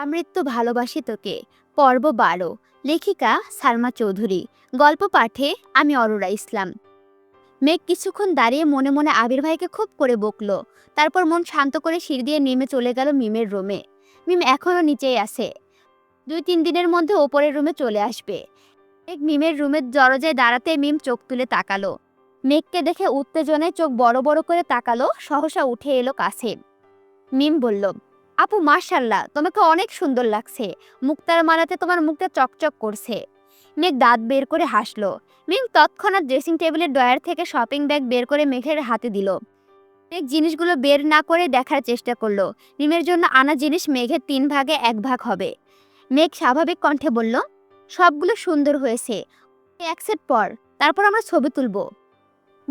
আমৃত্যু ভালোবাসি তোকে, পর্ব বারো, লেখিকা সালমা চৌধুরী, গল্প পাঠে আমি অরোরা ইসলাম। মেঘ কিছুক্ষণ দাঁড়িয়ে মনে মনে আবির ভাইকে খুব করে বকলো, তারপর মন শান্ত করে সিঁড়ি দিয়ে নেমে চলে গেল মিমের রুমে। মিম এখনও নিচেই আছে। দুই তিন দিনের মধ্যে ওপরের রুমে চলে আসবে। মেঘ মিমের রুমের দরজায় দাঁড়াতে মিম চোখ তুলে তাকালো। মেঘকে দেখে উত্তেজনায় চোখ বড় বড় করে তাকালো, সহসা উঠে এলো কাছে। মিম বলল আপু মার্শাল্লাহ তোমাকে অনেক সুন্দর লাগছে। মুক্তার মালাতে তোমার মুখটা চকচক করছে। মেঘ দাঁত বের করে হাসলো। মিম তৎক্ষণাৎ ড্রেসিং টেবিলের ডয়ার থেকে শপিং ব্যাগ বের করে মেঘের হাতে দিল। মেঘ জিনিসগুলো বের না করে দেখার চেষ্টা করল। মিমের জন্য আনা জিনিস মেঘের তিন ভাগে এক ভাগ হবে। মেঘ স্বাভাবিক কণ্ঠে বলল, সবগুলো সুন্দর হয়েছে। এক সেট পর, তারপর আমরা ছবি তুলবো।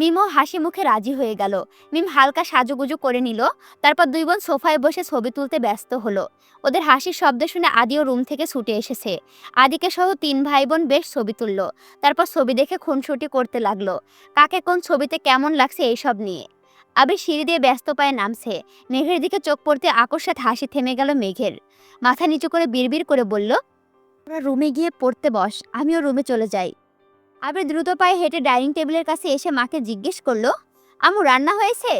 মিমও হাসি মুখে রাজি হয়ে গেল। মিম হালকা সাজুগুজু করে নিল, তারপর দুই বোন সোফায় বসে ছবি তুলতে ব্যস্ত হলো। ওদের হাসির শব্দ শুনে আদিও রুম থেকে ছুটে এসেছে। আদিকে সহ তিন ভাই বোন বেশ ছবি তুললো, তারপর ছবি দেখে খুনসুটি করতে লাগল। কাকে কোন ছবিতে কেমন লাগছে এইসব নিয়ে? আবির সিঁড়ি দিয়ে ব্যস্ত পায়ে নামছে। মেঘের দিকে চোখ পড়তে আকস্মাত হাসি থেমে গেল মেঘের। মাথা নিচু করে বিড়বিড় করে বলল রুমে গিয়ে পড়তে বস, আমিও রুমে চলে যাই। আবির দ্রুত পায়ে হেঁটে ডাইনিং টেবিলের কাছে এসে মাকে জিজ্ঞেস করল, আমু, রান্না হয়েছে?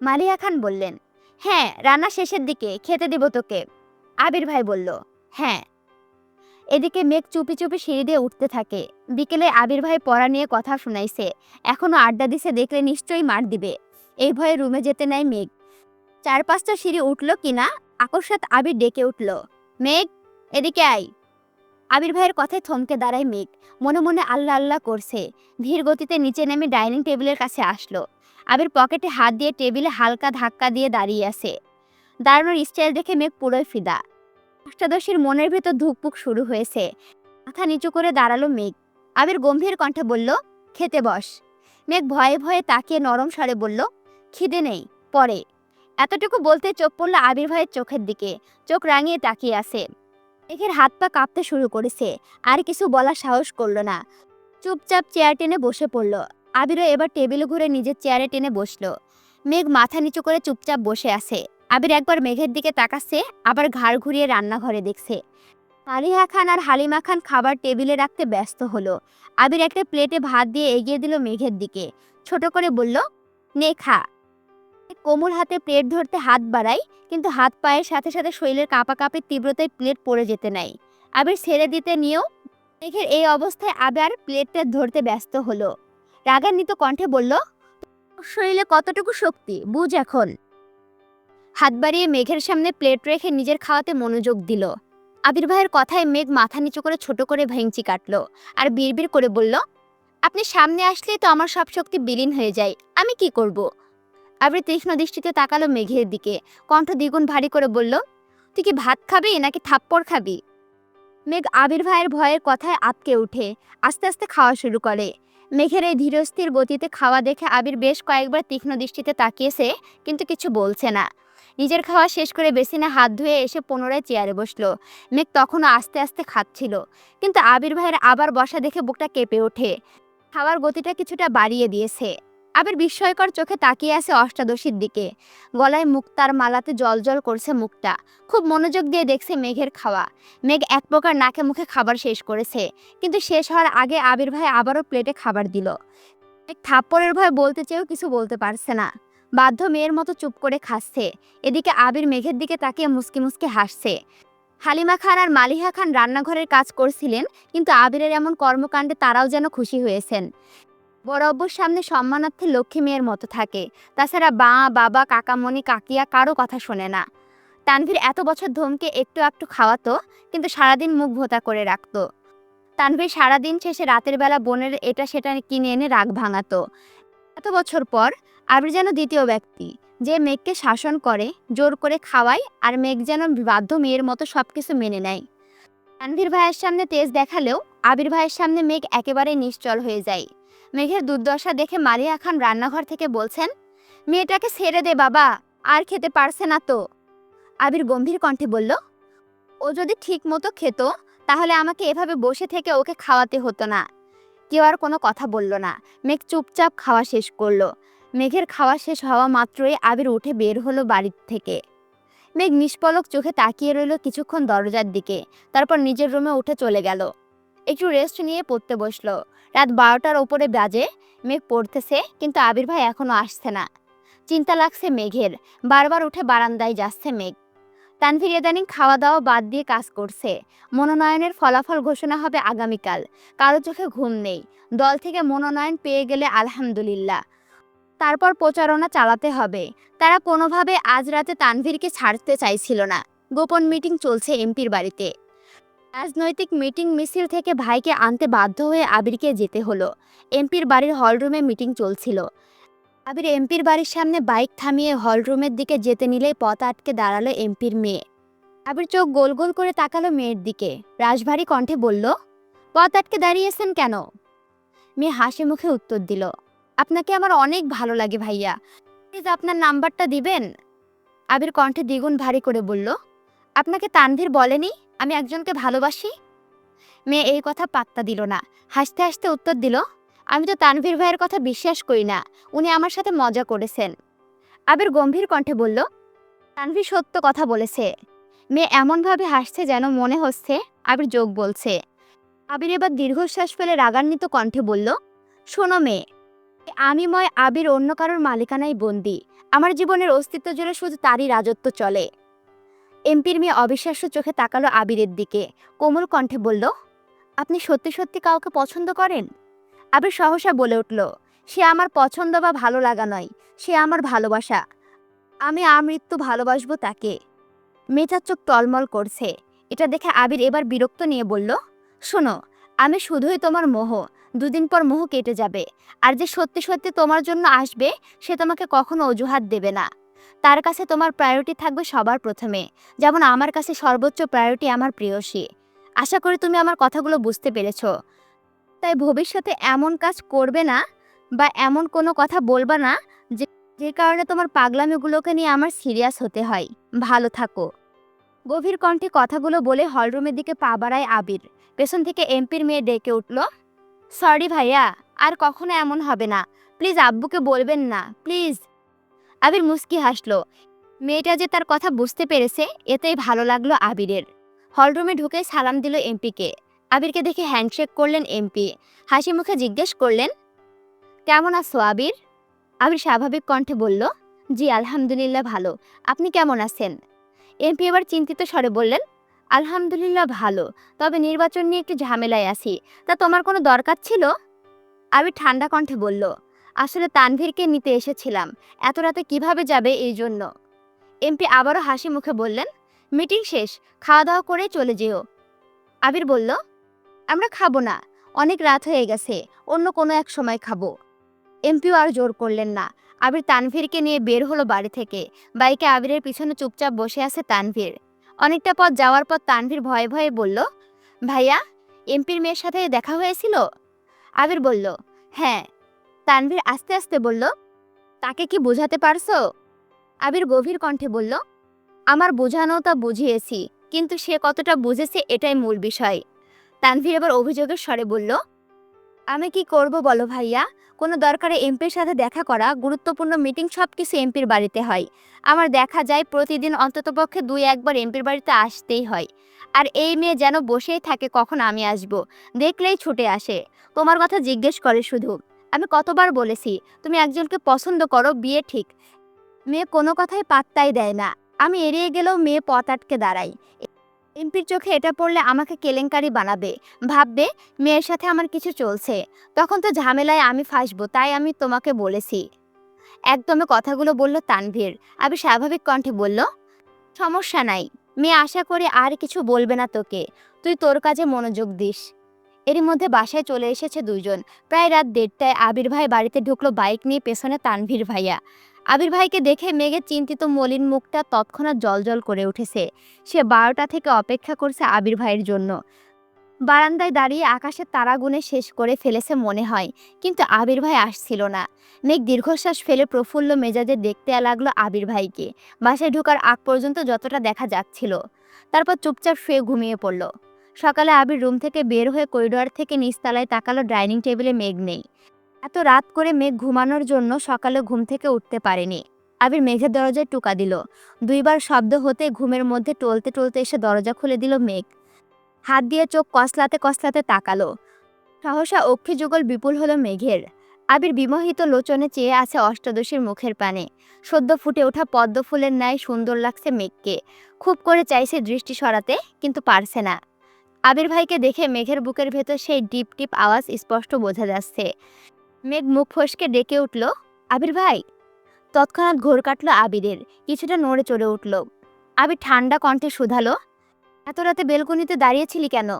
মালিয়া খান বললেন হ্যাঁ রান্না শেষের দিকে, খেতে দিব তোকে। আবির ভাই বলল হ্যাঁ। এদিকে মেঘ চুপি চুপি সিঁড়ি দিয়ে উঠতে থাকে। বিকেলে আবির ভাই পড়া নিয়ে কথা শুনাইছে। এখনও আড্ডা দিছে দেখলে নিশ্চয়ই মার দিবে। এই ভয়ে রুমে যেতে নেয় মেঘ। চার পাঁচটা সিঁড়ি উঠল কিনা আকস্মাত আবির ডেকে উঠল, মেঘ, এদিকে আয়। আবির ভাইয়ের কথায় থমকে দাঁড়ায় মেঘ। মনে মনে আল্লাহ আল্লাহ করছে। ধীর গতিতে নিচে নেমে ডাইনিং টেবিলের কাছে আসলো। আবির পকেটে হাত দিয়ে টেবিলে হালকা ধাক্কা দিয়ে দাঁড়িয়ে আছে। দাঁড়ানোর স্টাইল দেখে মেঘ পুরোই ফিদা। অষ্টাদশীর মনের ভেতর ধুকপুক শুরু হয়েছে। মাথা নিচু করে দাঁড়াল মেঘ। আবির গম্ভীর কণ্ঠে বলল, খেতে বস। মেঘ ভয়ে ভয়ে তাকিয়ে নরম স্বরে বলল, খিদে নেই, পরে। এতটুকু বলতে চোখ পড়ল আবির ভাইয়ের চোখের দিকে। চোখ রাঙিয়ে তাকিয়ে আছে। মেঘের হাত পা কাঁপতে শুরু করেছে। আর কিছু বলার সাহস করল না। চুপচাপ চেয়ার টেনে বসে পড়ল। আবিরও এবার টেবিল ঘুরে নিজের চেয়ারে টেনে বসল। মেঘ মাথা নিচু করে চুপচাপ বসে আছে। আবির একবার মেঘের দিকে তাকাচ্ছে, আবার ঘাড় ঘুরিয়ে রান্নাঘরে দেখছে। আলিহা খান আর হালিমা খান খাবার টেবিলে রাখতে ব্যস্ত হলো। আবির একটা প্লেটে ভাত দিয়ে এগিয়ে দিল মেঘের দিকে। ছোট করে বলল, নে খা। কোমল হাতে প্লেট ধরতে হাত বাড়ায় কিন্তু হাত পায়ের সাথে সাথে শরীরের কাঁপাকাঁপির তীব্রতায় প্লেট পড়ে যেতে নাই। আবির ছেড়ে দিতে নিয়েও মেঘের এই অবস্থায় আবার প্লেটটা ধরতে ব্যস্ত হলো। রাগান্বিত কণ্ঠে বলল শরীরে কতটুকু শক্তি, বুঝ এখন। হাত বাড়িয়ে মেঘের সামনে প্লেট রেখে নিজের খাওয়াতে মনোযোগ দিল। আবির ভাইয়ের কথায় মেঘ মাথা নিচু করে ছোট করে ভেঙচি কাটলো আর বিড়বিড় করে বলল, আপনি সামনে আসলেই তো আমার সব শক্তি বিলীন হয়ে যায়, আমি কি করব? আবির তীক্ষ্ণ দৃষ্টিতে তাকালো মেঘের দিকে। কণ্ঠ দ্বিগুণ ভারী করে বলল, তুই কি ভাত খাবি নাকি থাপ্পড় খাবি? মেঘ আবির ভাইয়ের ভয়ের কথায় আটকে উঠে আস্তে আস্তে খাওয়া শুরু করে। মেঘের এই ধীরস্থির গতিতে খাওয়া দেখে আবির বেশ কয়েকবার তীক্ষ্ণ দৃষ্টিতে তাকিয়েছে, কিন্তু কিছু বলছে না। নিজের খাওয়া শেষ করে বেসিনে হাত ধুয়ে এসে পুনরায় চেয়ারে বসল। মেঘ তখনও আস্তে আস্তে খাচ্ছিল, কিন্তু আবির ভাইয়ের আবার বসা দেখে বুকটা কেঁপে ওঠে। খাওয়ার গতিটা কিছুটা বাড়িয়ে দিয়েছে। আবির বিস্ময়কর চোখে তাকিয়ে আছে অষ্টাদশীর দিকে। গলায় মুক্তার মালাতে জল জল করছে মুখটা। খুব মনোযোগ দিয়ে দেখছে মেঘের খাওয়া। মেঘ এক প্রকার নাকে মুখে খাবার শেষ করেছে। কিন্তু শেষ হওয়ার আগে আবির ভাই আবারও প্লেটে খাবার দিল। মেঘ থাপ্পড়ের ভয় বলতে চেয়েও কিছু বলতে পারছে না। বাধ্য মেয়ের মতো চুপ করে খাচ্ছে। এদিকে আবির মেঘের দিকে তাকিয়ে মুসকি মুসকি হাসছে। হালিমা খান আর মালিহা খান রান্নাঘরের কাজ করছিলেন, কিন্তু আবিরের এমন কর্মকাণ্ডে তারাও যেন খুশি হয়েছেন। বড় অব্বুর সামনে সম্মানার্থে লক্ষ্মী মেয়ের মতো থাকে। তাছাড়া বা, বাবা, কাকামণি, কাকিয়া কারও কথা শোনে না। তানভীর এত বছর ধমকে একটু একটু খাওয়াতো, কিন্তু সারাদিন মুখ ভোতা করে রাখতো। তানভীর সারাদিন শেষে রাতের বেলা বোনের এটা সেটা কিনে এনে রাগ ভাঙাতো। এত বছর পর আবির যেন দ্বিতীয় ব্যক্তি, যে মেঘকে শাসন করে, জোর করে খাওয়ায়, আর মেঘ যেন বাধ্য মেয়ের মতো সব কিছু মেনে নেয়। তানভীর ভাইয়ের সামনে তেজ দেখালেও আবির ভাইয়ের সামনে মেঘ একেবারে নিশ্চল হয়ে যায়। মেঘের দুর্দশা দেখে মারিয়া খান রান্নাঘর থেকে বলছেন, মেয়েটাকে ছেড়ে দে বাবা, আর খেতে পারছে না তো। আবির গম্ভীর কণ্ঠে বলল, ও যদি ঠিক মতো খেত, তাহলে আমাকে এভাবে বসে থেকে ওকে খাওয়াতে হতো না। কেউ আর কোনো কথা বলল না। মেঘ চুপচাপ খাওয়া শেষ করল। মেঘের খাওয়া শেষ হওয়া মাত্রই আবির উঠে বের হলো বাড়ির থেকে। মেঘ নিষ্পলক চোখে তাকিয়ে রইল কিছুক্ষণ দরজার দিকে, তারপর নিজের রুমে উঠে চলে গেল। একটু রেস্ট নিয়ে পড়তে বসল। রাত বারোটার ওপরে বাজে, মেঘ পড়তেছে, কিন্তু আবির ভাই এখনও আসছে না। চিন্তা লাগছে মেঘের, বারবার উঠে বারান্দায় যাচ্ছে মেঘ। তানভীর ইদানিং খাওয়া দাওয়া বাদ দিয়ে কাজ করছে। মনোনয়নের ফলাফল ঘোষণা হবে আগামীকাল। কারও চোখে ঘুম নেই। দল থেকে মনোনয়ন পেয়ে গেলে আলহামদুলিল্লাহ। তারপর প্রচারণা চালাতে হবে। তারা কোনোভাবে আজ রাতে তানভীরকে ছাড়তে চাইছিল না। গোপন মিটিং চলছে এমপির বাড়িতে। রাজনৈতিক মিটিং মিছিল থেকে ভাইকে আনতে বাধ্য হয়ে আবিরকে যেতে হলো। এমপির বাড়ির হলরুমে মিটিং চলছিল। আবির এমপির বাড়ির সামনে বাইক থামিয়ে হলরুমের দিকে যেতে নিলেই পথ আটকে দাঁড়াল এমপির মেয়ে। আবির চোখ গোল গোল করে তাকালো মেয়ের দিকে। রাজভারী কণ্ঠে বলল, পথ আটকে দাঁড়িয়েছেন কেন? মেয়ে হাসি মুখে উত্তর দিল, আপনাকে আমার অনেক ভালো লাগে ভাইয়া। প্লিজ আপনার নাম্বারটা দিবেন? আবির কণ্ঠে দ্বিগুণ ভারী করে বলল, আপনাকে তানভীর বলেনি? আমি একজনকে ভালোবাসি? মেয়ে এই কথা পাত্তা দিল না। হাসতে হাসতে উত্তর দিল, আমি তো তানভীর ভাইয়ের কথা বিশ্বাস করি না। উনি আমার সাথে মজা করেছেন। আবির গম্ভীর কণ্ঠে বলল, তানভীর সত্য কথা বলেছে। মেয়ে এমনভাবে হাসছে যেন মনে হচ্ছে আবির যোগ বলছে। আবির এবার দীর্ঘশ্বাস ফেলে রাগান্বিত কণ্ঠে বলল, শোনো মেয়ে, আমি ময় আবির অন্য কারোর মালিকানায় বন্দি। আমার জীবনের অস্তিত্ব জুড়ে শুধু তারই রাজত্ব চলে। এমপির মেয়ে অবিশ্বাস্য চোখে তাকালো আবিরের দিকে। কোমল কণ্ঠে বলল, আপনি সত্যি সত্যি কাউকে পছন্দ করেন? আবির সহসা বলে উঠল, সে আমার পছন্দ বা ভালো লাগা নয়, সে আমার ভালোবাসা। আমি আমৃত্যু ভালোবাসবো তাকে। মেয়েটার চোখ টলমল করছে। এটা দেখে আবির এবার বিরক্ত নিয়ে বলল, শোনো, আমি শুধুই তোমার মোহ। দুদিন পর মোহ কেটে যাবে। আর যে সত্যি সত্যি তোমার জন্য আসবে, সে তোমাকে কখনো অজুহাত দেবে না। তার কাছে তোমার প্রায়োরিটি থাকবে সবার প্রথমে। যেমন আমার কাছে সর্বোচ্চ প্রায়োরিটি আমার প্রেয়সী। আশা করি তুমি আমার কথাগুলো বুঝতে পেরেছ। তাই ভবিষ্যতে এমন কাজ করবে না বা এমন কোনো কথা বলবা না যে যে কারণে তোমার পাগলামিগুলোকে নিয়ে আমার সিরিয়াস হতে হয়। ভালো থাকো। গভীর কণ্ঠে কথাগুলো বলে হলরুমের দিকে পা বাড়ায় আবির। পেছন থেকে এমপির মেয়ে ডেকে উঠল সরি ভাইয়া, আর কখনো এমন হবে না। প্লিজ আব্বুকে বলবেন না। প্লিজ আবির মুস্কি হাসলো। মেয়েটা যে তার কথা বুঝতে পেরেছে, এতেই ভালো লাগল আবিরের। হলরুমে ঢুকে সালাম দিল এমপিকে। আবিরকে দেখে হ্যান্ডশেক করলেন এমপি। হাসি মুখে জিজ্ঞেস করলেন, কেমন আছো আবির? আবির স্বাভাবিক কণ্ঠে বলল, জি, আলহামদুলিল্লাহ ভালো। আপনি কেমন আছেন? এমপি এবার চিন্তিত স্বরে বললেন, আলহামদুলিল্লাহ ভালো। তবে নির্বাচন নিয়ে একটু ঝামেলায় আছি। তা তোমার কোনো দরকার ছিল? আবির ঠান্ডা কণ্ঠে বলল আসলে তানভীরকে নিতে এসেছিলাম। এত রাতে কীভাবে যাবে এই জন্য? এমপি আবারও হাসি মুখে বললেন, মিটিং শেষ খাওয়া দাওয়া করে চলে যেও। আবির বলল, আমরা খাব না, অনেক রাত হয়ে গেছে, অন্য কোনো এক সময় খাব। এমপিও আর জোর করলেন না। আবির তানভীরকে নিয়ে বের হলো বাড়ি থেকে। বাইকে আবিরের পিছনে চুপচাপ বসে আছে তানভীর। অনেকটা পথ যাওয়ার পর তানভীর ভয়ে ভয়ে বলল, ভাইয়া এমপির মেয়ের সাথে দেখা হয়েছিল? আবির বলল হ্যাঁ তানভীর আস্তে আস্তে বলল, তাকে কি বোঝাতে পারছ? আবির গভীর কণ্ঠে বলল, আমার বোঝানো তা বুঝিয়েছি, কিন্তু সে কতটা বুঝেছে এটাই মূল বিষয়। তানভীর এবার অভিযোগের স্বরে বলল, আমি কি করব বলো ভাইয়া? কোনো দরকারে এমপির সাথে দেখা করা, গুরুত্বপূর্ণ মিটিং সব কিছু এমপির বাড়িতে হয়। আমার দেখা যায় প্রতিদিন অন্ততপক্ষে দুই একবার এমপির বাড়িতে আসতেই হয়। আর এই মেয়ে যেন বসেই থাকে কখন আমি আসব? দেখলেই ছুটে আসে। তোমার কথা জিজ্ঞেস করে শুধু। আমি কতবার বলেছি, তুমি একজনকে পছন্দ করো, বিয়ে ঠিক। মেয়ে কোনো কথাই পাত্তাই দেয় না। আমি এড়িয়ে গেলেও মেয়ে পথ আটকে দাঁড়াই এমপির চোখে এটা পড়লে আমাকে কেলেঙ্কারি বানাবে। ভাববে, মেয়ের সাথে আমার কিছু চলছে। তখন তো ঝামেলায় আমি ফাঁসবো, তাই আমি তোমাকে বলেছি। একদমে কথাগুলো বলল তানভীর। আমি স্বাভাবিক কণ্ঠে বলল, সমস্যা নাই। মেয়ে আশা করে আর কিছু বলবে না তোকে। তুই তোর কাজে মনোযোগ দিস। এরই মধ্যে বাসায় চলে এসেছে দুইজন। প্রায় রাত দেড়টায় আবির ভাই বাড়িতে ঢুকলো বাইক নিয়ে পেছনে তানভীর ভাইয়া। আবির ভাইকে দেখে মেঘের চিন্তিত মলিন মুখটা তৎক্ষণাৎ জলজল করে উঠেছে। সে বারোটা থেকে অপেক্ষা করছে আবির ভাইয়ের জন্য। বারান্দায় দাঁড়িয়ে আকাশের তারাগুনে শেষ করে ফেলেছে মনে হয়, কিন্তু আবির ভাই আসছিল না। মেঘ দীর্ঘশ্বাস ফেলে প্রফুল্ল মেজাজে দেখতে লাগল আবির ভাইকে। বাসায় ঢোকার আগ পর্যন্ত যতটা দেখা যাচ্ছিল। তারপর চুপচাপ শুয়ে ঘুমিয়ে পড়ল। সকালে আবির রুম থেকে বের হয়ে করিডোর থেকে নিচতলায় তাকালো ডাইনিং টেবিলে মেঘ নেই। এত রাত করে মেঘ ঘুমানোর জন্য সকালে ঘুম থেকে উঠতে পারেনি। আবির মেঘের দরজায় টুকা দিল। দুইবার শব্দ হতে ঘুমের মধ্যে টলতে টলতে এসে দরজা খুলে দিল মেঘ। হাত দিয়ে চোখ কসলাতে কসলাতে তাকালো। সহসা অক্ষি যুগল বিপুল হলো মেঘের। আবির বিমোহিত লোচনে চেয়ে আছে অষ্টাদশীর মুখের পানে। সদ্য ফুটে ওঠা পদ্ম ফুলের ন্যায় সুন্দর লাগছে মেঘকে। খুব করে চাইছে দৃষ্টি সরাতে, কিন্তু পারছে না। আবির ভাইকে দেখে মেঘের বুকের ভেতর সেই ডিপ টিপ আওয়াজ স্পষ্ট বোঝা যাচ্ছে। মেঘ মুখ ফসকে ডেকে উঠল, আবির ভাই! তৎক্ষণাৎ ঘোর কাটল আবিরের, কিছুটা নড়ে চড়ে উঠল। আবির ঠান্ডা কণ্ঠে শুধালো, এত রাতে বেলকনিতে দাঁড়িয়েছিলি কেন?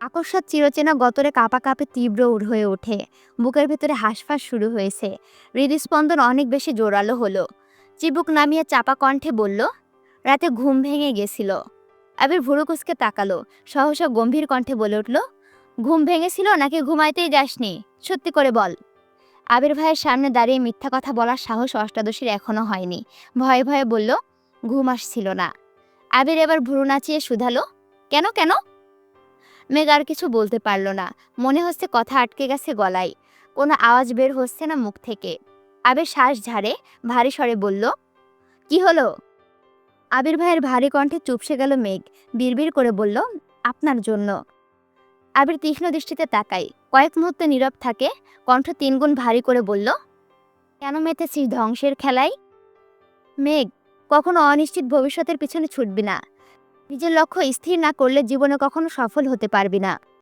আকস্মাৎ চিরচেনা গতরে কাঁপা কাঁপে তীব্র হয়ে ওঠে। বুকের ভেতরে হাঁসফাঁস শুরু হয়েছে। হৃদস্পন্দন অনেক বেশি জোরালো হলো। চিবুক নামিয়ে চাপা কণ্ঠে বলল, রাতে ঘুম ভেঙে গেছিল। আবির ভুরু কুচকে তাকালো, সহসা গম্ভীর কণ্ঠে বলে উঠল, ঘুম ভেঙেছিল নাকি ঘুমাইতেই যাসনি? সত্যি করে বল। আবির ভাইয়ের সামনে দাঁড়িয়ে মিথ্যা কথা বলার সাহস অষ্টাদশীর এখনও হয়নি। ভয়ে ভয়ে বলল, ঘুম আসছিল না। আবির এবার ভুরু নাচিয়ে শুধালো, কেন কেন? মেঘ আর কিছু বলতে পারল না। মনে হচ্ছে কথা আটকে গেছে গলায়। কোনো আওয়াজ বের হচ্ছে না মুখ থেকে। আবির শ্বাস ঝাড়ে, ভারী স্বরে বলল, কি হলো? আবির ভাইয়ের ভারী কণ্ঠে চুপসে গেল মেঘ। বিড়বিড় করে বলল, আপনার জন্য। আবির তীক্ষ্ণ দৃষ্টিতে তাকাই কয়েক মুহূর্তে নীরব থাকে। কণ্ঠ তিনগুণ ভারী করে বলল, কেন মেতেছিস ধ্বংসের খেলায়? মেঘ, কখনো অনিশ্চিত ভবিষ্যতের পিছনে ছুটবি না। নিজের লক্ষ্য স্থির না করলে জীবনে কখনো সফল হতে পারবি না।